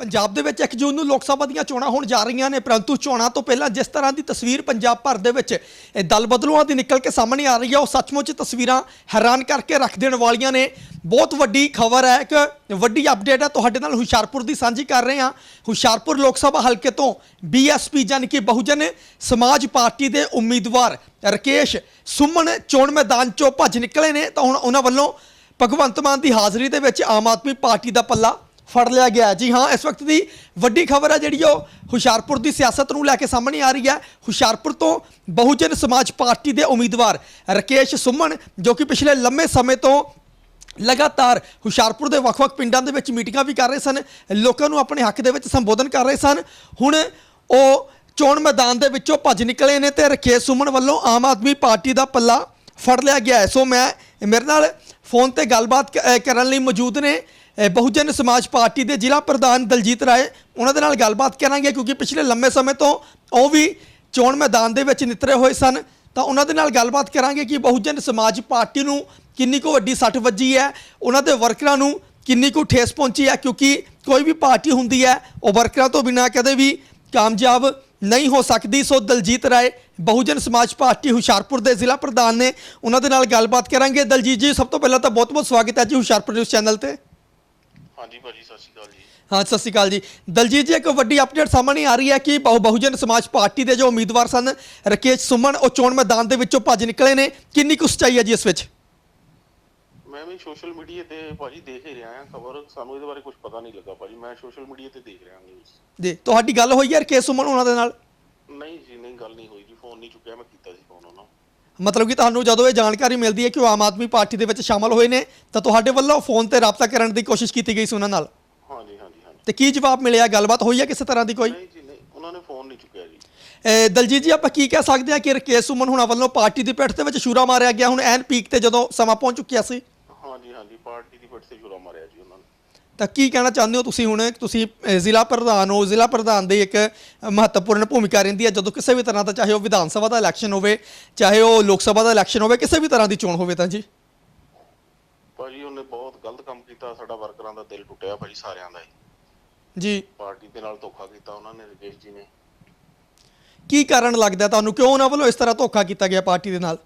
ਪੰਜਾਬ ਦੇ ਵਿੱਚ 1 ਜੂਨ ਨੂੰ ਲੋਕ ਸਭਾ ਦੀਆਂ ਚੋਣਾਂ ਹੋਣ ਜਾ ਰਹੀਆਂ ਨੇ, ਪਰੰਤੂ ਚੋਣਾਂ ਤੋਂ ਪਹਿਲਾਂ ਜਿਸ ਤਰ੍ਹਾਂ ਦੀ ਤਸਵੀਰ ਪੰਜਾਬ ਭਰ ਦੇ ਵਿੱਚ, ਇਹ ਦਲ ਬਦਲੂਆਂ ਦੀ ਨਿਕਲ ਕੇ ਸਾਹਮਣੇ ਆ ਰਹੀ ਹੈ, ਉਹ ਸੱਚਮੁੱਚ ਤਸਵੀਰਾਂ ਹੈਰਾਨ ਕਰਕੇ ਰੱਖ ਦੇਣ ਵਾਲੀਆਂ ਨੇ। ਬਹੁਤ ਵੱਡੀ ਖਬਰ ਹੈ, ਇੱਕ ਵੱਡੀ ਅਪਡੇਟ ਹੈ, ਤੁਹਾਡੇ ਨਾਲ ਹੁਸ਼ਿਆਰਪੁਰ ਦੀ ਸਾਂਝੀ ਕਰ ਰਹੇ ਹਾਂ। ਹੁਸ਼ਿਆਰਪੁਰ ਲੋਕ ਸਭਾ ਹਲਕੇ ਤੋਂ ਬੀਐਸਪੀ ਜਾਨੀ ਕਿ ਬਹੁਜਨ ਸਮਾਜ ਪਾਰਟੀ ਦੇ ਉਮੀਦਵਾਰ ਰਕੇਸ਼ ਸੁਮਨ ਚੋਣ ਮੈਦਾਨ ਚੋਂ ਭੱਜ ਨਿਕਲੇ ਨੇ, ਤਾਂ ਹੁਣ ਉਹਨਾਂ ਵੱਲੋਂ ਭਗਵੰਤ ਮਾਨ ਦੀ ਹਾਜ਼ਰੀ ਦੇ ਵਿੱਚ ਆਮ ਆਦਮੀ ਪਾਰਟੀ ਦਾ ਪੱਲਾ ਫੜ ਲਿਆ ਗਿਆ। ਜੀ ਹਾਂ, ਇਸ ਵਕਤ ਦੀ ਵੱਡੀ ਖਬਰ ਹੈ ਜਿਹੜੀ ਉਹ ਹੁਸ਼ਿਆਰਪੁਰ ਦੀ ਸਿਆਸਤ ਨੂੰ ਲੈ ਕੇ ਸਾਹਮਣੇ ਆ ਰਹੀ ਹੈ। ਹੁਸ਼ਿਆਰਪੁਰ ਤੋਂ ਬਹੁਜਨ ਸਮਾਜ ਪਾਰਟੀ ਦੇ ਉਮੀਦਵਾਰ ਰਕੇਸ਼ ਸੁਮਨ, ਜੋ ਕਿ ਪਿਛਲੇ ਲੰਮੇ ਸਮੇਂ ਤੋਂ ਲਗਾਤਾਰ ਹੁਸ਼ਿਆਰਪੁਰ ਦੇ ਵੱਖ-ਵੱਖ ਪਿੰਡਾਂ ਦੇ ਵਿੱਚ ਮੀਟਿੰਗਾਂ ਵੀ ਕਰ ਰਹੇ ਸਨ, ਲੋਕਾਂ ਨੂੰ ਆਪਣੇ ਹੱਕ ਦੇ ਵਿੱਚ ਸੰਬੋਧਨ ਕਰ ਰਹੇ ਸਨ। ਹੁਣ ਉਹ ਚੋਣ ਮੈਦਾਨ ਦੇ ਵਿੱਚੋਂ ਭੱਜ ਨਿਕਲੇ ਨੇ ਤੇ ਰਕੇਸ਼ ਸੁਮਨ ਵੱਲੋਂ ਆਮ ਆਦਮੀ ਪਾਰਟੀ ਦਾ ਪੱਲਾ ਫੜ ਲਿਆ ਗਿਆ ਸੋ ਮੈਂ ਮੇਰੇ ਨਾਲ ਫੋਨ ਤੇ ਗੱਲਬਾਤ ਕ- ਕਰਨ ਲਈ ਮੌਜੂਦ ਨੇ। ਬਹੁਜਨ ਸਮਾਜ ਪਾਰਟੀ ਦੇ ਜ਼ਿਲ੍ਹਾ ਪ੍ਰਧਾਨ ਦਲਜੀਤ ਰਾਏ ਉਹਨਾਂ ਦੇ ਨਾਲ ਗੱਲਬਾਤ ਕਰਾਂਗੇ ਕਿਉਂਕਿ ਪਿਛਲੇ ਲੰਮੇ ਸਮੇਂ ਤੋਂ ਉਹ ਵੀ ਚੋਣ ਮੈਦਾਨ ਦੇ ਵਿੱਚ ਨਿਤਰੇ ਹੋਏ ਸਨ। ਤਾਂ ਉਹਨਾਂ ਦੇ ਨਾਲ ਗੱਲਬਾਤ ਕਰਾਂਗੇ ਕਿ ਬਹੁਜਨ ਸਮਾਜ ਪਾਰਟੀ ਨੂੰ ਕਿੰਨੀ ਕੁ ਵੱਡੀ ਸੱਟ ਵੱਜੀ ਹੈ, ਉਹਨਾਂ ਦੇ ਵਰਕਰਾਂ ਨੂੰ ਕਿੰਨੀ ਕੁ ਠੇਸ ਪਹੁੰਚੀ ਹੈ ਕਿਉਂਕਿ ਕੋਈ ਵੀ ਪਾਰਟੀ ਹੁੰਦੀ ਹੈ, ਉਹ ਵਰਕਰਾਂ ਤੋਂ ਬਿਨਾਂ ਕਦੇ ਵੀ ਕਾਮਯਾਬ ਨਹੀਂ ਹੋ ਸਕਦੀ। ਸੋ ਦਲਜੀਤ ਰਾਏ, ਬਹੁਜਨ ਸਮਾਜ ਪਾਰਟੀ ਹੁਸ਼ਿਆਰਪੁਰ ਦੇ ਜ਼ਿਲ੍ਹਾ ਪ੍ਰਧਾਨ ਨੇ ਉਹਨਾਂ ਦੇ ਨਾਲ ਗੱਲਬਾਤ ਕਰਾਂਗੇ। ਦਲਜੀਤ ਜੀ, ਸਭ ਤੋਂ ਪਹਿਲਾਂ ਤਾਂ ਬਹੁਤ-ਬਹੁਤ ਸਵਾਗਤ ਹੈ ਜੀ ਹੁਸ਼ਿਆਰਪੁਰ ਨਿਊਜ਼ ਚੈਨਲ ਤੇ। ਹਾਂਜੀ ਭਾਜੀ ਸਤਿ ਸ਼੍ਰੀ ਅਕਾਲ ਜੀ। ਹਾਂ ਸਤਿ ਸ਼੍ਰੀ ਅਕਾਲ ਜੀ। ਦਲਜੀਤ ਜੀ ਇੱਕ ਵੱਡੀ ਅਪਡੇਟ ਸਾਹਮਣੇ ਆ ਰਹੀ ਹੈ ਕਿ ਬਹੁ ਬਹੁਜਨ ਸਮਾਜ ਪਾਰਟੀ ਦੇ ਜੋ ਉਮੀਦਵਾਰ ਸਨ ਰਕੇਸ਼ ਸੁਮਨ ਉਹ ਚੋਣ ਮੈਦਾਨ ਦੇ ਵਿੱਚੋਂ ਭੱਜ ਨਿਕਲੇ ਨੇ। ਕਿੰਨੀ ਕੁ ਸੱਚਾਈ ਹੈ ਜੀ ਇਸ ਵਿੱਚ? ਮੈਂ ਵੀ ਸੋਸ਼ਲ ਮੀਡੀਆ ਤੇ ਭਾਜੀ ਦੇਖ ਹੀ ਰਿਹਾ ਹਾਂ ਖਬਰ। ਸਾਨੂੰ ਇਹਦੇ ਬਾਰੇ ਕੁਝ ਪਤਾ ਨਹੀਂ ਲੱਗਾ ਭਾਜੀ। ਮੈਂ ਸੋਸ਼ਲ ਮੀਡੀਆ ਤੇ ਦੇਖ ਰਿਹਾ ਨਿਊਜ਼ ਜੀ ਤੁਹਾਡੀ ਗੱਲ ਹੋਈ ਹੈ ਰਕੇਸ਼ ਸੁਮਨ ਉਹਨਾਂ ਦੇ ਨਾਲ? ਨਹੀਂ ਜੀ ਨਹੀਂ ਗੱਲ ਨਹੀਂ ਹੋਈ ਜੀ। ਫੋਨ ਨਹੀਂ ਚੁੱਕਿਆ ਮੈਂ ਕੀਤਾ ਸੀ ਫੋਨ ਉਹਨਾਂ ਨੂੰ। ਮਤਲਬ ਕਿ ਤੁਹਾਨੂੰ ਜਦੋਂ ਇਹ ਜਾਣਕਾਰੀ ਮਿਲਦੀ ਹੈ ਕਿ ਉਹ ਆਮ ਆਦਮੀ ਪਾਰਟੀ ਦੇ ਵਿੱਚ ਸ਼ਾਮਲ ਹੋਏ ਨੇ ਤਾਂ ਤੁਹਾਡੇ ਵੱਲੋਂ ਫੋਨ ਤੇ ਰਾਬਤਾ ਕਰਨ ਦੀ ਕੋਸ਼ਿਸ਼ ਕੀਤੀ ਗਈ ਸੀ ਉਹਨਾਂ ਨਾਲ? ਹਾਂਜੀ ਹਾਂਜੀ ਹਾਂਜੀ। ਤੇ ਕੀ ਜਵਾਬ ਮਿਲਿਆ? ਗੱਲਬਾਤ ਹੋਈ ਹੈ ਕਿਸੇ ਤਰ੍ਹਾਂ ਦੀ ਕੋਈ? ਨਹੀਂ ਜੀ ਨਹੀਂ ਉਹਨਾਂ ਨੇ ਫੋਨ ਨਹੀਂ ਚੁੱਕਿਆ ਜੀ। ਅਹ ਦਲਜੀਤ ਜੀ ਆਪਾਂ ਕੀ ਕਹਿ ਸਕਦੇ ਹਾਂ ਕਿ ਰਕੇਸ਼ ਸੁਮਨ ਹੁਣਾਂ ਵੱਲੋਂ ਪਾਰਟੀ ਦੀ ਪਿੱਠ ਦੇ ਵਿੱਚ ਸ਼ੂਰਾ ਮਾਰਿਆ ਗਿਆ? ਹੁਣ ਐਨ ਪੀਕ ਤੇ ਜਦੋਂ ਸਮਾਂ ਪਹੁੰਚ ਚੁੱਕਿਆ ਸੀ। ਹਾਂਜੀ ਹਾਂਜੀ ਪਾਰਟੀ ਦੀ ਪਿੱਠ ਤੇ ਛੁਰਾ ਮਾਰਿਆ ਜੀ ਉਹਨਾਂ ਨੇ। ਤਾਂ ਕੀ ਕਹਿਣਾ ਚਾਹੁੰਦੇ ਹੋ ਤੁਸੀਂ ਹੁਣ? ਤੁਸੀਂ ਅਹ, ਜ਼ਿਲ੍ਹਾ ਪ੍ਰਧਾਨ ਹੋ ਜ਼ਿਲ੍ਹਾ ਪ੍ਰਧਾਨ ਦੀ ਇੱਕ ਅਹ, ਮਹੱਤਵਪੂਰਨ ਭੂਮਿਕਾ ਰਹਿੰਦੀ ਹੈ। ਜਦੋਂ ਕਿਸੇ ਵੀ ਤਰ੍ਹਾਂ ਦਾ ਚਾਹੇ ਉਹ ਵਿਧਾਨ ਸਭਾ ਦਾ ਇਲੈਕਸ਼ਨ ਹੋਵੇ ਚਾਹੇ ਉਹ ਲੋਕ ਸਭਾ ਦਾ ਇਲੈਕਸ਼ਨ ਹੋਵੇ ਕਿਸੇ ਵੀ ਤਰ੍ਹਾਂ ਦੀ ਚੋਣ ਹੋਵੇ ਤਾਂ ਜੀ। ਭਾਜੀ ਉਹਨੇ ਬਹੁਤ ਗਲਤ ਕੰਮ ਕੀਤਾ। ਸਾਡਾ ਵਰਕਰਾਂ ਦਾ ਦਿਲ ਟੁੱਟਿਆ ਭਾਜੀ ਸਾਰਿਆਂ ਦਾ ਹੀ। ਜੀ। ਪਾਰਟੀ ਦੇ ਨਾਲ ਧੋਖਾ ਕੀਤਾ ਉਹਨਾਂ ਨੇ ਰਕੇਸ਼ ਜੀ ਨੇ। ਕੀ ਕਾਰਨ ਲੱਗਦਾ ਤੁਹਾਨੂੰ? ਕਿਉਂ ਉਹਨਾਂ ਵੱਲੋਂ ਇਸ ਤਰ੍ਹਾਂ ਧੋਖਾ ਕੀਤਾ ਗਿਆ ਪਾਰਟੀ ਦੇ ਨਾਲ?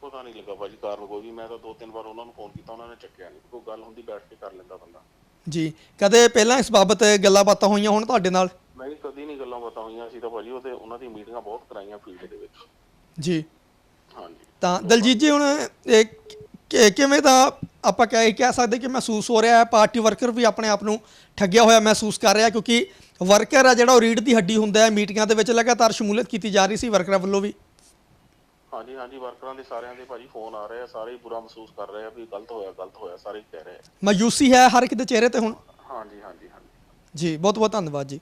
ਪਤਾ ਨਹੀਂ ਲੱਗਾ ਭਾਜੀ ਕਾਰਨ ਕੋਈ ਵੀ। ਮੈਂ ਤਾਂ ਦੋ ਤਿੰਨ ਵਾਰ ਉਹਨਾਂ ਨੂੰ ਫੋਨ ਕੀਤਾ ਉਹਨਾਂ ਨੇ ਚੱਕਿਆ ਨਹੀਂ। ਕੋਈ ਗੱਲ ਹੁੰਦੀ ਬੈਠ ਕੇ ਕਰ ਲੈਂਦਾ ਬੰਦਾ। ਜੀ ਕਦੇ ਪਹਿਲਾਂ ਇਸ ਬਾਬਤ ਗੱਲਾਂ ਬਾਤਾਂ ਹੋਈਆਂ ਹੁਣ ਤੁਹਾਡੇ ਨਾਲ? ਨਹੀਂ ਕਦੀ ਨਹੀਂ ਗੱਲਾਂ ਬਾਤਾਂ ਹੋਈਆਂ ਸੀ ਤਾਂ ਭਾਜੀ ਉਹਦੇ ਉਹਨਾਂ ਦੀ ਮੀਟਿੰਗਾਂ ਬਹੁਤ ਕਰਾਈਆਂ ਫੀਲਡ ਦੇ ਵਿੱਚ। ਜੀ। ਹਾਂਜੀ। ਤਾਂ ਦਲਜੀਤ ਜੀ ਹੁਣ ਇਹ ਕਿ- ਕਿਵੇਂ ਦਾ ਆਪਾਂ ਕਹਿ ਕਹਿ ਸਕਦੇ ਕਿ ਮਹਿਸੂਸ ਹੋ ਰਿਹਾ ਹੈ ਪਾਰਟੀ ਵਰਕਰ ਵੀ ਆਪਣੇ ਆਪ ਨੂੰ ਠੱਗਿਆ ਹੋਇਆ ਮਹਿਸੂਸ ਕਰ ਰਿਹਾ ਕਿਉਂਕਿ ਵਰਕਰ ਆ ਜਿਹੜਾ ਉਹ ਰੀੜ ਦੀ ਹੱਡੀ ਹੁੰਦਾ ਹੈ ਮੀਟਿੰਗਾਂ ਦੇ ਵਿੱਚ ਲਗਾਤਾਰ ਸ਼ਮੂਲੀਅਤ ਕੀਤੀ ਜਾ ਰਹੀ ਸੀ ਵਰਕਰਾਂ ਵੱਲੋਂ ਵੀ। ਹਾਂਜੀ ਹਾਂਜੀ ਵਰਕਰਾਂ ਦੇ ਸਾਰਿਆਂ ਦੇ ਭਾਜੀ ਫੋਨ ਆ ਰਹੇ ਆ ਸਾਰੇ ਹੀ ਬੁਰਾ ਮਹਿਸੂਸ ਕਰ ਰਹੇ ਆ ਵੀ ਗਲਤ ਹੋਇਆ ਗਲਤ ਹੋਇਆ ਸਾਰੇ ਹੀ ਕਹਿ ਰਹੇ ਆ। ਮਾਯੂਸੀ ਹੈ ਹਰ ਇੱਕ ਦੇ ਚਿਹਰੇ ਤੇ ਹੁਣ? ਹਾਂਜੀ ਹਾਂਜੀ ਹਾਂਜੀ। ਜੀ ਬਹੁਤ ਬਹੁਤ ਧੰਨਵਾਦ ਜੀ।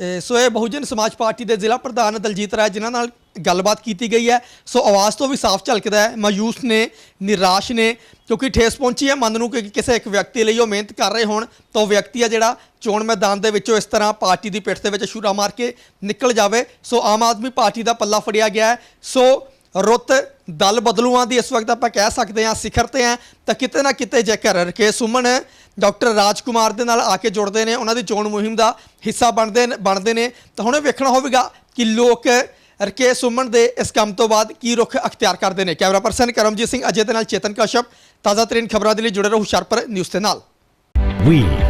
ਇਹ ਸੋ ਇਹ ਬਹੁਜਨ ਸਮਾਜ ਪਾਰਟੀ ਦੇ ਜ਼ਿਲ੍ਹਾ ਪ੍ਰਧਾਨ ਦਲਜੀਤ ਰਾਏ ਜਿਨ੍ਹਾਂ ਨਾਲ ਗੱਲਬਾਤ ਕੀਤੀ ਗਈ ਹੈ। ਸੋ ਆਵਾਜ਼ ਤੋਂ ਵੀ ਸਾਫ਼ ਝਲਕਦਾ ਹੈ ਮਾਯੂਸ ਨੇ ਨਿਰਾਸ਼ ਨੇ ਕਿਉਂਕਿ ਠੇਸ ਪਹੁੰਚੀ ਹੈ ਮਨ ਨੂੰ ਕਿ ਕਿਸੇ ਇੱਕ ਵਿਅਕਤੀ ਲਈ ਉਹ ਮਿਹਨਤ ਕਰ ਰਹੇ ਹੋਣ ਤਾਂ ਉਹ ਵਿਅਕਤੀ ਆ ਜਿਹੜਾ ਚੋਣ ਮੈਦਾਨ ਦੇ ਵਿੱਚੋਂ ਇਸ ਤਰ੍ਹਾਂ ਪਾਰਟੀ ਦੀ ਪਿੱਠ ਦੇ ਵਿੱਚ ਛੁਰਾ ਮਾਰ ਕੇ ਨਿਕਲ ਜਾਵੇ। ਸੋ ਆਮ ਆਦਮੀ ਪਾਰਟੀ ਦਾ ਪੱਲਾ ਫੜਿਆ ਗਿਆ ਹੈ। ਸੋ ਰੁੱਤ ਦਲ ਬਦਲੂਆਂ ਦੀ ਇਸ ਵਕਤ ਆਪਾਂ ਕਹਿ ਸਕਦੇ ਹਾਂ, ਸਿਖਰ ਤੇ ਹੈ। ਤਾਂ ਕਿਤੇ ਨਾ ਕਿਤੇ ਜੇਕਰ ਰਕੇਸ਼ ਸੁਮਨ, ਡਾਕਟਰ ਰਾਜਕੁਮਾਰ ਦੇ ਨਾਲ ਆ ਕੇ ਜੁੜਦੇ ਨੇ, ਉਹਨਾਂ ਦੀ ਚੋਣ ਮੁਹਿੰਮ ਦਾ ਹਿੱਸਾ ਬਣਦੇ ਬਣਦੇ ਨੇ। ਤਾਂ ਹੁਣ ਵੇਖਣਾ ਹੋਵੇਗਾ ਕਿ ਲੋਕ ਰਕੇਸ਼ ਸੁਮਨ ਦੇ ਇਸ ਕੰਮ ਤੋਂ ਬਾਅਦ ਕੀ ਰੁਖ ਅਖਤਿਆਰ ਕਰਦੇ ਨੇ। ਕੈਮਰਾ ਪਰਸਨ ਕਰਮਜੀਤ ਸਿੰਘ ਅਜੇ ਦੇ ਨਾਲ ਚੇਤਨ ਕਸ਼ਪ ਤਾਜ਼ਾ ਤਰੀਨ ਖਬਰਾਂ ਦੇ ਲਈ ਜੁੜੇ ਰਹੋ ਹੁਸ਼ਿਆਰਪੁਰ ਨਿਊਜ਼ ਦੇ ਨਾਲ। ਵੀ